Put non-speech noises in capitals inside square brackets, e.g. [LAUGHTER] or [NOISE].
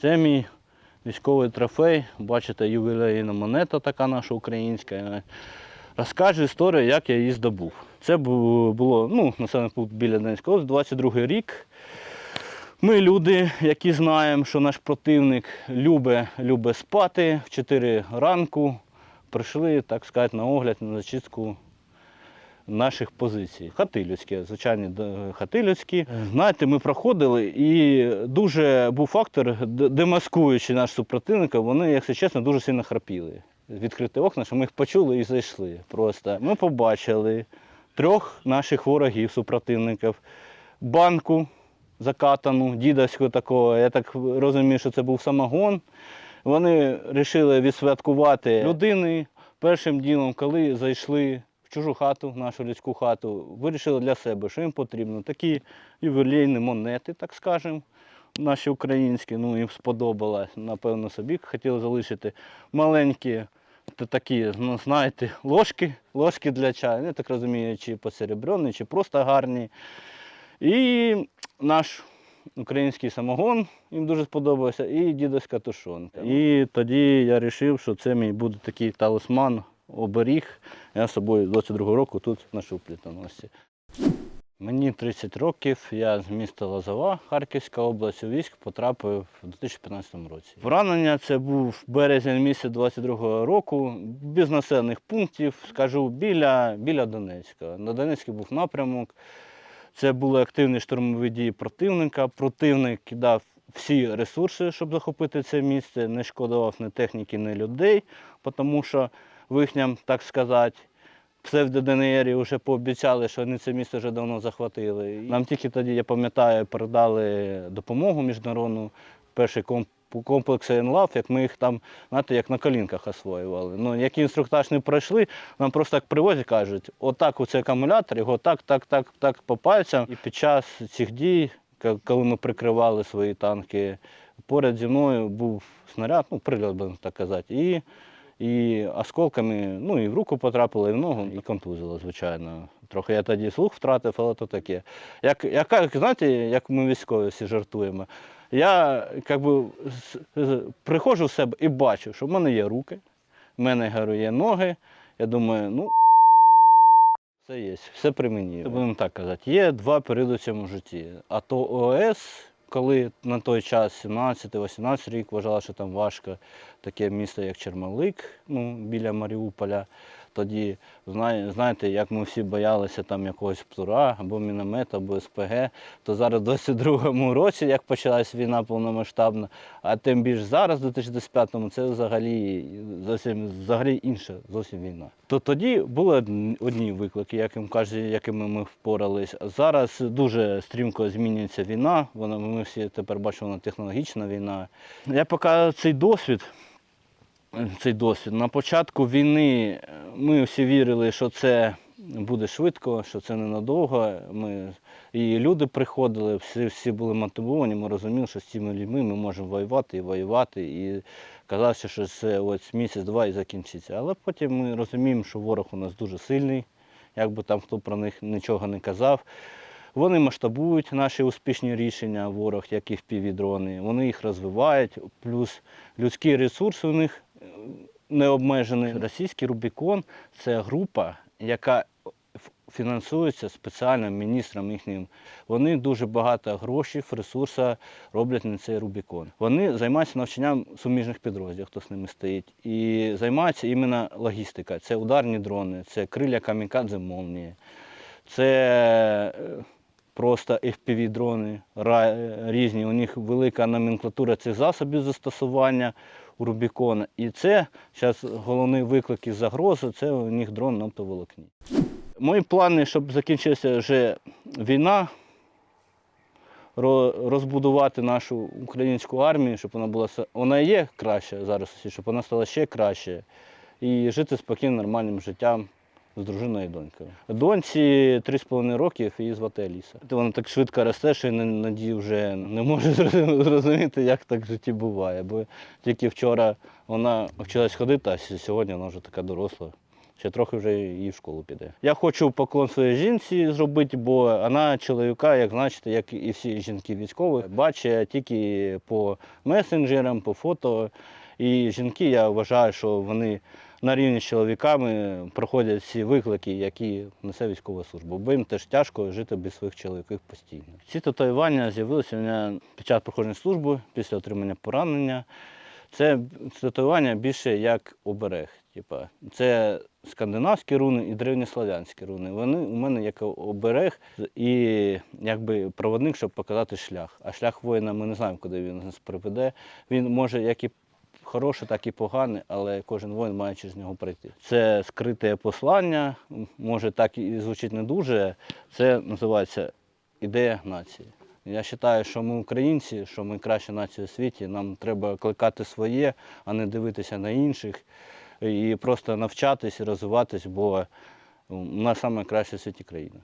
Це мій військовий трофей. Бачите, ювілейна монета така наша українська. Розкажу історію, як я її здобув. Це було ну, населений пункт біля Донецької області, 22 рік. Ми люди, які знаємо, що наш противник любить, любить спати в 4 ранку. Прийшли, так сказати, на огляд, на зачистку наших позицій. Хати людські, звичайні хати людські. Знаєте, ми проходили, і дуже був фактор, демаскуючи наш супротивника, вони, якщо чесно, дуже сильно храпіли. Відкрити окна, що ми їх почули і зайшли. Просто ми побачили трьох наших ворогів, супротивників, банку закатану, дідовську такого. Я так розумію, що це був самогон. Вони вирішили відсвяткувати людини першим ділом, коли зайшли в чужу хату, в нашу людську хату, вирішили для себе, що їм потрібно. Такі ювілейні монети, так скажемо, наші українські, ну їм сподобалось, напевно, собі хотіли залишити маленькі. та такі, ну, знаєте, ложки, ложки для чаю. Я так розумію, чи посеребряні, чи просто гарні. І наш український самогон їм дуже сподобався, і дідовська тушонка. І тоді я вирішив, що це мій буде такий талисман, оберіг. Я з собою з 22 року тут ношу плітоносці. Мені 30 років, я з міста Лозова, Харківська область, у військ потрапив у 2015 році. Поранення це був березень місяць 22-го року, без населених пунктів, скажу, біля, біля Донецька. На Донецький був напрямок. Це були активні штурмові дії противника. Противник кидав всі ресурси, щоб захопити це місце, не шкодував ні техніки, ні людей, тому що в їхням, так сказати, псевдо-ДНРі вже пообіцяли, що вони це місце вже давно захватили. Нам тільки тоді, я пам'ятаю, передали допомогу міжнародну, перший комп- комплекс ЕНЛАВ, як ми їх там, знаєте, як на колінках освоювали. Ну, який інструктаж не пройшли, нам просто так привозять, кажуть, отак оцей акумулятор, його так, так, так, так по пальцям. І під час цих дій, коли ми прикривали свої танки, поряд зі мною був снаряд, ну, прильот, будемо так казати. І і осколками, ну і в руку потрапило, і в ногу, і контузило, звичайно. Трохи я тоді слух втратив, але то таке. Як, як, знаєте, як ми військові всі жартуємо, я як би, приходжу в себе і бачу, що в мене є руки, в мене говорю, є ноги. Я думаю, ну все є, все при мені. Будемо так казати. Є два періоди в цьому житті. А то ОС, коли на той час 17-18 рік вважала, що там важко таке місто, як Чермалик, ну, біля Маріуполя. Тоді знаєте, як ми всі боялися там якогось птура або міномета, або СПГ, то зараз в 22-му році, як почалась війна повномасштабна, а тим більше зараз, в 2025-му, це взагалі зовсім взагалі інша зовсім війна. То тоді були одні- виклики, яким каже, якими ми впорались. Зараз дуже стрімко змінюється війна. Вона ми всі тепер бачимо вона технологічна війна. Я поки цей досвід цей досвід. На початку війни е, ми всі вірили, що це буде швидко, що це ненадовго. Ми... І люди приходили, всі, всі були мотивовані, ми розуміли, що з цими людьми ми можемо воювати і воювати. І казалося, що це ось місяць-два і закінчиться. Але потім ми розуміємо, що ворог у нас дуже сильний, як би там хто про них нічого не казав. Вони масштабують наші успішні рішення, ворог, як і впівдрони, вони їх розвивають, плюс людський ресурс у них е, не обмежений. Російський Рубікон це група, яка фінансується спеціальним міністром їхнім. Вони дуже багато грошей, ресурсу роблять на цей Рубікон. Вони займаються навчанням суміжних підрозділів, хто з ними стоїть. І займаються іменно логістика. Це ударні дрони, це криля камікадзе молнії. Це е, просто FPV-дрони різні. У них велика номенклатура цих засобів застосування у Рубікона. І це зараз головний виклик і загроза це у них дрон на оптоволокні. Мої плани, щоб закінчилася вже війна, розбудувати нашу українську армію, щоб вона була вона є краща зараз, щоб вона стала ще краще. І жити спокійним, нормальним життям з дружиною і донькою. Доньці 3,5 років її звати Аліса. Вона так швидко росте, що надії вже не [LAUGHS] зрозумі- зрозуміти, як так в житті буває. Бо тільки вчора вона вчилась ходити, а сьогодні вона вже така доросла. Ще трохи вже і в школу піде. Я хочу поклон своїй жінці зробити, бо вона чоловіка, як знаєте, як і всі жінки військових, бачить тільки по месенджерам, по фото. І жінки, я вважаю, що вони на рівні з чоловіками проходять всі виклики, які несе військова служба. Бо їм теж тяжко жити без своїх чоловіків постійно. Ці татуювання з'явилися у мене під час проходження служби, після отримання поранення. Це татуювання більше як оберег. Типа, це скандинавські руни і древньослав'янські руни. Вони у мене як оберег і якби проводник, щоб показати шлях. А шлях воїна ми не знаємо, куди він нас приведе. Він може як і хороший, так і поганий, але кожен воїн має через нього пройти. Це скрите послання, може так і звучить не дуже. Це називається ідея нації. Я вважаю, що ми українці, що ми краща нація у світі. Нам треба кликати своє, а не дивитися на інших і просто навчатись і розвиватись, бо у нас найкраща в світі країна.